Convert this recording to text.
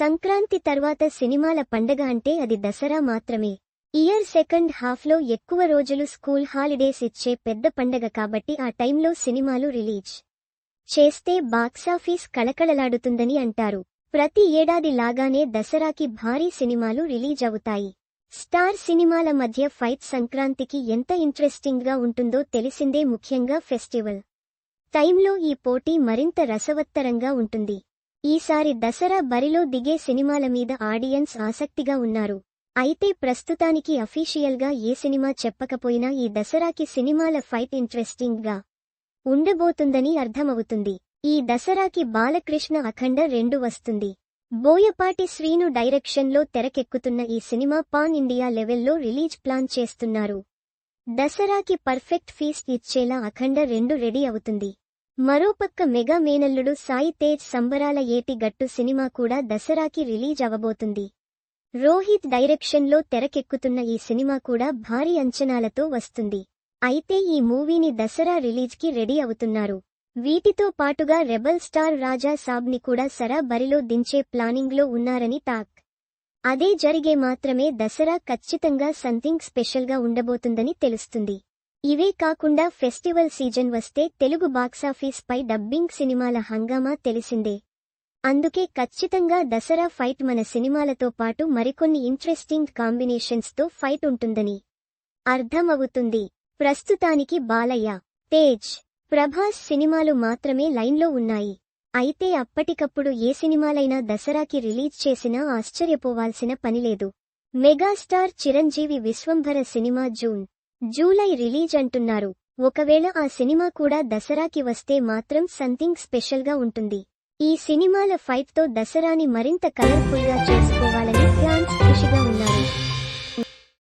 సంక్రాంతి తర్వాత సినిమాల పండగ అంటే అది దసరా మాత్రమే. ఇయర్ సెకండ్ హాఫ్లో ఎక్కువ రోజులు స్కూల్ హాలిడేస్ ఇచ్చే పెద్ద పండగ కాబట్టి ఆ టైంలో సినిమాలు రిలీజ్ చేస్తే బాక్సాఫీస్ కళకళలాడుతుందని అంటారు. ప్రతి ఏడాది లాగానే దసరాకి భారీ సినిమాలు రిలీజ్ అవుతాయి. స్టార్ సినిమాల మధ్య ఫైట్ సంక్రాంతికి ఎంత ఇంట్రెస్టింగ్గా ఉంటుందో తెలిసిందే ముఖ్యంగా ఫెస్టివల్. టైంలో ఈ పోటీ మరింత రసవత్తరంగా ఉంటుంది. ఈసారి దసరా బరిలో దిగే సినిమాల మీద ఆడియన్స్ ఆసక్తిగా ఉన్నారు. అయితే ప్రస్తుతానికి అఫీషియల్గా ఏ సినిమా చెప్పకపోయినా ఈ దసరాకి సినిమాల ఫైట్ ఇంట్రెస్టింగ్గా ఉండబోతుందని అర్థమవుతుంది. ఈ దసరాకి బాలకృష్ణ అఖండ రెండు వస్తుంది. బోయపాటి శ్రీను డైరెక్షన్లో తెరకెక్కుతున్న ఈ సినిమా పాన్ ఇండియా లెవెల్లో రిలీజ్ ప్లాన్ చేస్తున్నారు. దసరాకి పర్ఫెక్ట్ ఫీస్ట్ ఇచ్చేలా అఖండ రెండు రెడీ అవుతుంది. మరోపక్క మెగా మేనల్లుడు సాయి తేజ్ సంబరాల ఏటి గట్టు సినిమా కూడా దసరాకి రిలీజ్ అవబోతుంది. రోహిత్ డైరెక్షన్లో తెరకెక్కుతున్న ఈ సినిమా కూడా భారీ అంచనాలతో వస్తుంది. అయితే ఈ మూవీని దసరా రిలీజ్కి రెడీ అవుతున్నారు. వీటితో పాటుగా రెబల్ స్టార్ రాజా సాబ్ని కూడా సరా బరిలో దించే ప్లానింగ్లో ఉన్నారని టాక్. అదే జరిగే మాత్రమే దసరా ఖచ్చితంగా సంథింగ్ స్పెషల్గా ఉండబోతుందని తెలుస్తుంది. ఇవే కాకుండా ఫెస్టివల్ సీజన్ వస్తే తెలుగు బాక్సాఫీస్ పై డబ్బింగ్ సినిమాల హంగామా తెలిసిందే. అందుకే ఖచ్చితంగా దసరా ఫైట్ మన సినిమాలతో పాటు మరికొన్ని ఇంట్రెస్టింగ్ కాంబినేషన్స్తో ఫైట్ ఉంటుందని అర్థమవుతుంది. ప్రస్తుతానికి బాలయ్య తేజ్ ప్రభాస్ సినిమాలు మాత్రమే లైన్లో ఉన్నాయి. అయితే అప్పటికప్పుడు ఏ సినిమాలైనా దసరాకి రిలీజ్ చేసినా ఆశ్చర్యపోవాల్సిన పనిలేదు megastar Chiranjeevi Vishwambhara cinema June July release అంటున్నారు. ఒకవేళ ఆ సినిమా కూడా దసరాకి వస్తే మాత్రం సంథింగ్ స్పెషల్గా ఉంటుంది. ఈ సినిమాల ఫైట్తో దసరాని మరింత కలర్ఫుల్గా చేసుకోవాలని